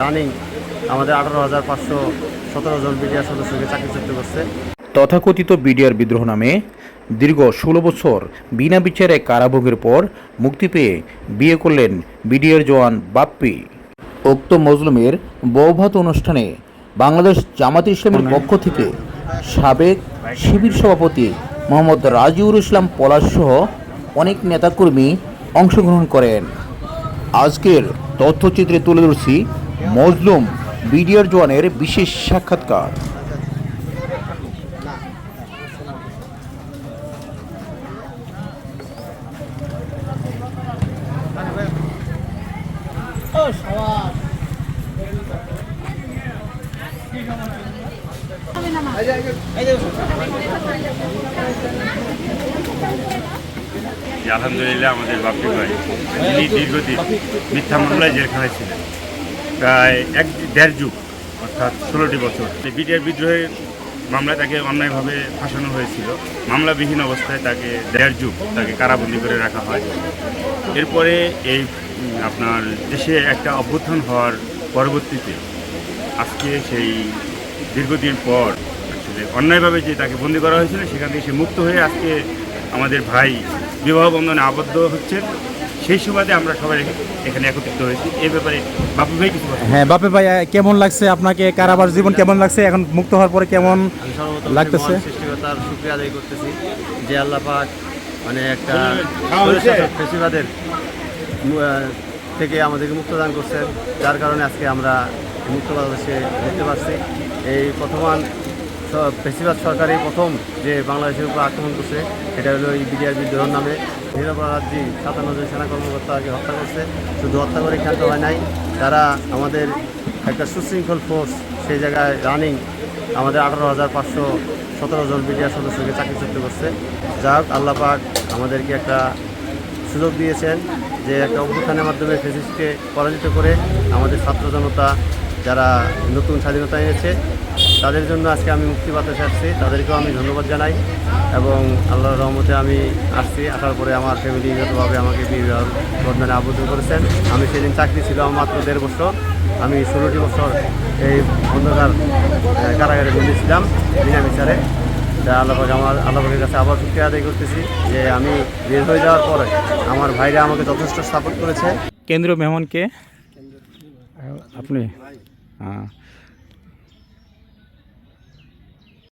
আমাদের আঠারো হাজার পাঁচশো সতেরো জন বিডিআর সদস্যকে করছে। তথাকথিত বিডিআর বিদ্রোহ নামে দীর্ঘ ষোলো বছর বিনা বিচারে কারাভোগের পর মুক্তি পেয়ে বিয়ে করলেন বিডিআর জওয়ান বাপ্পি। উক্ত মজলুমের বৌভাত অনুষ্ঠানে বাংলাদেশ জামাত ইসলামের পক্ষ থেকে সাবেক শিবির সভাপতি মোহাম্মদ রাজিউর ইসলাম পলাশ সহ অনেক নেতাকর্মী অংশগ্রহণ করেন। আজকের তথ্যচিত্রে তুলে ধরছি মজলুম বিডিআর জওয়ানের বিশেষ সাক্ষাৎকার। আলহামদুলিল্লাহ আমাদের বাপি ভাই। দীর্ঘদিন মিথ্যা মামলায় জেলখানায় ছিলেন। প্রায় এক, দেড় যুগ, অর্থাৎ ষোলোটি বছর। বিটিআর বিদ্রোহের মামলায় তাকে অন্যায়ভাবে ফাঁসানো হয়েছিল। মামলাবিহীন অবস্থায় তাকে দেড় যুগ তাকে কারাবন্দি করে রাখা হয়। এরপরে এই আপনার দেশে একটা অভ্যুত্থান হওয়ার পরবর্তীতে আজকে সেই দীর্ঘদিন পর আসলে অন্যায়ভাবে যে তাকে বন্দি করা হয়েছিল, সেখান থেকে সে মুক্ত হয়ে আজকে আমাদের ভাই বিবাহ বন্ধনে আবদ্ধ হচ্ছেন। সেই সুবাদে আমরা সবাই এখানে একত্রিত হয়েছি। এই ব্যাপারে বাপু ভাই কিছু হ্যাঁ বাপে ভাই কেমন লাগছে আপনাকে? কারাবার জীবন কেমন লাগছে? এখন মুক্ত হওয়ার পরে কেমন লাগতেছে? সৃষ্টিকর্তার শুক্রিয়া আদায় করতেছি যে আল্লাহ পাক মানে একটা ফেসিবাদের থেকে আমাদেরকে মুক্তদান করছেন। যার কারণে আজকে আমরা মুক্ত বাংলাদেশে দেখতে পাচ্ছি। এই প্রথমান ফেসিবাদ সরকারই প্রথম যে বাংলাদেশের উপর আক্রমণ করছে সেটা হলো এই বিডিআর বিদ্রোহ নামে। নিরপরাধী সাতান্ন জন সেনা কর্মকর্তাকে হত্যা করছে, শুধু হত্যা করে ক্ষান্ত হয় নাই, তারা আমাদের একটা সুশৃঙ্খল ফোর্স সেই জায়গায় রানিং আমাদের আঠারো হাজার পাঁচশো সতেরো জন বিডিআর সদস্যকে চাকরিচ্যুত করছে। যা হোক, আল্লাহ পাক আমাদেরকে একটা সুযোগ দিয়েছেন যে একটা অভ্যুত্থানের মাধ্যমে ফেসিসকে পরাজিত করে আমাদের ছাত্র জনতা, যারা নতুন স্বাধীনতা এনেছে তাদের জন্য আজকে আমি মুক্তি বাতাসে আসছি। তাদেরকেও আমি ধন্যবাদ জানাই এবং আল্লাহর রহমতে আমি আসছি। আসার পরে আমার ফ্যামিলিগতভাবে আমাকে বিবাহ বন্ধনে আবদ্ধ করেছেন। আমি সেদিন চাকরি ছিল আমার মাত্র দেড় বছর। আমি ষোলোটি বছর এই অন্ধকার কারাগারে বন্দি ছিলাম বিনা বিচারে তা আল্লাহকে আমার আল্লাহের কাছে আবার শুক্রিয়া আদায় করতেছি যে আমি বের হয়ে যাওয়ার পরে আমার ভাইরা আমাকে যথেষ্ট সাপোর্ট করেছে। কেন্দ্রীয় মেহমানকে? আপনি? হ্যাঁ